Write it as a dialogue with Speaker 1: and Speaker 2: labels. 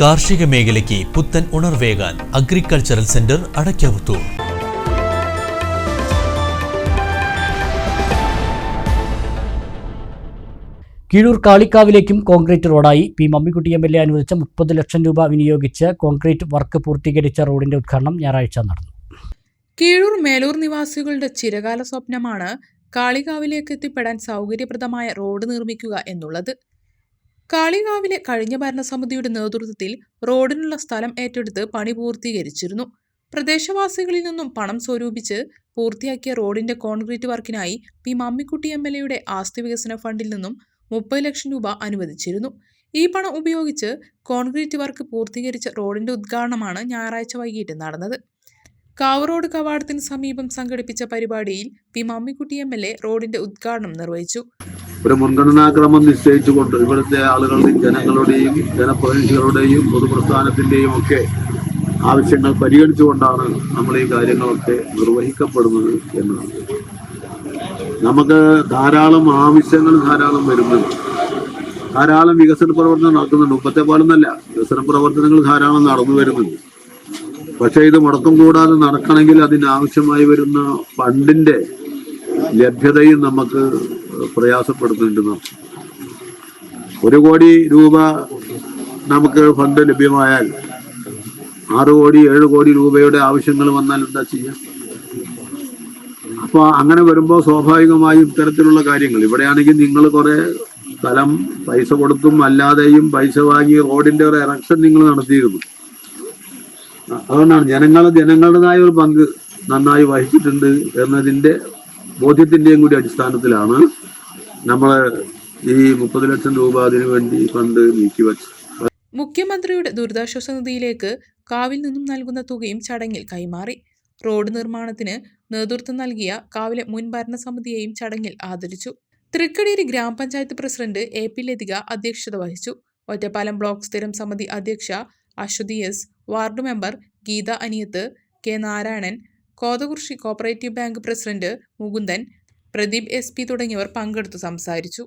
Speaker 1: കാർഷിക മേഖലയ്ക്ക് പുത്തൻ ഉണർവേകാൻ അഗ്രികൾച്ചറൽ സെന്റർ അടയ്ക്കാവുത്തൂർ.
Speaker 2: കീഴൂർ കാളിക്കാവിലേക്കും concrete റോഡായി P Mammikutty M L A അനുവദിച്ച മുപ്പത് ലക്ഷം രൂപ വിനിയോഗിച്ച് കോൺക്രീറ്റ് വർക്ക് പൂർത്തീകരിച്ച റോഡിന്റെ ഉദ്ഘാടനം ഞായറാഴ്ച നടന്നു.
Speaker 3: കീഴൂർ മേലൂർ നിവാസികളുടെ ചിരകാല സ്വപ്നമാണ് കാളികാവിലേക്ക് എത്തിപ്പെടാൻ സൗകര്യപ്രദമായ റോഡ് നിർമ്മിക്കുക എന്നുള്ളത്. കാളികാവിലെ കഴിഞ്ഞ ഭരണസമിതിയുടെ നേതൃത്വത്തിൽ റോഡിനുള്ള സ്ഥലം ഏറ്റെടുത്ത് പണി പൂർത്തീകരിച്ചിരുന്നു. പ്രദേശവാസികളിൽ നിന്നും പണം സ്വരൂപിച്ച് പൂർത്തിയാക്കിയ റോഡിന്റെ കോൺക്രീറ്റ് വർക്കിനായി പി. മമ്മിക്കുട്ടി എം. എൽ. എയുടെ ആസ്തി വികസന ഫണ്ടിൽ നിന്നും മുപ്പത് ലക്ഷം രൂപ അനുവദിച്ചിരുന്നു. ഈ പണം ഉപയോഗിച്ച് കോൺക്രീറ്റ് വർക്ക് പൂർത്തീകരിച്ച റോഡിന്റെ ഉദ്ഘാടനമാണ് ഞായറാഴ്ച വൈകിട്ട് നടന്നത്. കാവ് റോഡ് കവാടത്തിന് സമീപം സംഘടിപ്പിച്ച പരിപാടിയിൽ P. Mammikutty M. L. A റോഡിന്റെ ഉദ്ഘാടനം നിർവഹിച്ചു.
Speaker 4: ഒരു മുൻഗണനാക്രമം നിശ്ചയിച്ചുകൊണ്ട് ഇവിടുത്തെ ആളുകളുടെയും ജനങ്ങളുടെയും ജനപ്രതിനിധികളുടെയും പൊതുപ്രസ്ഥാനത്തിന്റെയും ഒക്കെ ആവശ്യങ്ങൾ പരിഗണിച്ചുകൊണ്ടാണ് നമ്മൾ ഈ കാര്യങ്ങളൊക്കെ നിർവഹിക്കപ്പെടുന്നത് എന്നാണ് നമുക്ക് ധാരാളം ആവശ്യങ്ങൾ ധാരാളം വരുന്നുണ്ട് ധാരാളം വികസന പ്രവർത്തനം നടക്കുന്നുണ്ട്. മുപ്പത്തെ പോലൊന്നല്ല. വികസന പ്രവർത്തനങ്ങൾ ധാരാളം നടന്നു വരുന്നുണ്ട്. പക്ഷേ ഇത് മുടക്കം കൂടാതെ നടക്കണമെങ്കിൽ അതിനാവശ്യമായി വരുന്ന ഫണ്ടിന്റെ ലഭ്യതയും നമുക്ക് പ്രയാസപ്പെടുന്നുണ്ടെന്ന് ഒരു കോടി രൂപ നമുക്ക് ഫണ്ട് ലഭ്യമായാൽ ആറ് കോടി ഏഴ് കോടി രൂപയുടെ ആവശ്യങ്ങൾ വന്നാൽ എന്താ ചെയ്യാം? അപ്പോൾ അങ്ങനെ വരുമ്പോൾ സ്വാഭാവികമായും ഇത്തരത്തിലുള്ള കാര്യങ്ങൾ. ഇവിടെയാണെങ്കിൽ നിങ്ങൾ കുറേ സ്ഥലം പൈസ കൊടുത്തും അല്ലാതെയും പൈസ വാങ്ങി റോഡിന്റെ ഒരു ഇറക്ഷൻ നിങ്ങൾ നടത്തിയിരുന്നു. അതുകൊണ്ടാണ് ജനങ്ങൾ ജനങ്ങളുടേതായ ഒരു പങ്ക് നന്നായി വഹിച്ചിട്ടുണ്ട് എന്നതിന്റെ ബോധ്യത്തിന്റെയും കൂടി അടിസ്ഥാനത്തിലാണ് നമ്മൾ ഈ മുപ്പത് ലക്ഷം രൂപ അതിനു വേണ്ടി ഫണ്ട് നീക്കിവച്ചത്
Speaker 3: മുഖ്യമന്ത്രിയുടെ ദുരിതാശ്വാസ നിധിയിലേക്ക് കാവിൽ നിന്നും നൽകുന്ന തുകയും ചടങ്ങിൽ കൈമാറി. റോഡ് നിർമ്മാണത്തിന് നേതൃത്വം നൽകിയ കാവിലെ മുൻ ഭരണസമിതിയെയും ചടങ്ങിൽ ആദരിച്ചു. തൃക്കടേരി ഗ്രാമപഞ്ചായത്ത് പ്രസിഡന്റ് എ പി ലതിക അധ്യക്ഷത വഹിച്ചു. ഒറ്റപ്പാലം ബ്ലോക്ക് സ്ഥിരം സമിതി അധ്യക്ഷ Aswathi S ward member Geetha Aniyath K Narayanan Kothakurissi cooperative bank president Mukundan Pradeep S തുടങ്ങിയവർ പങ്കെടുത്തു സംസാരിച്ചു.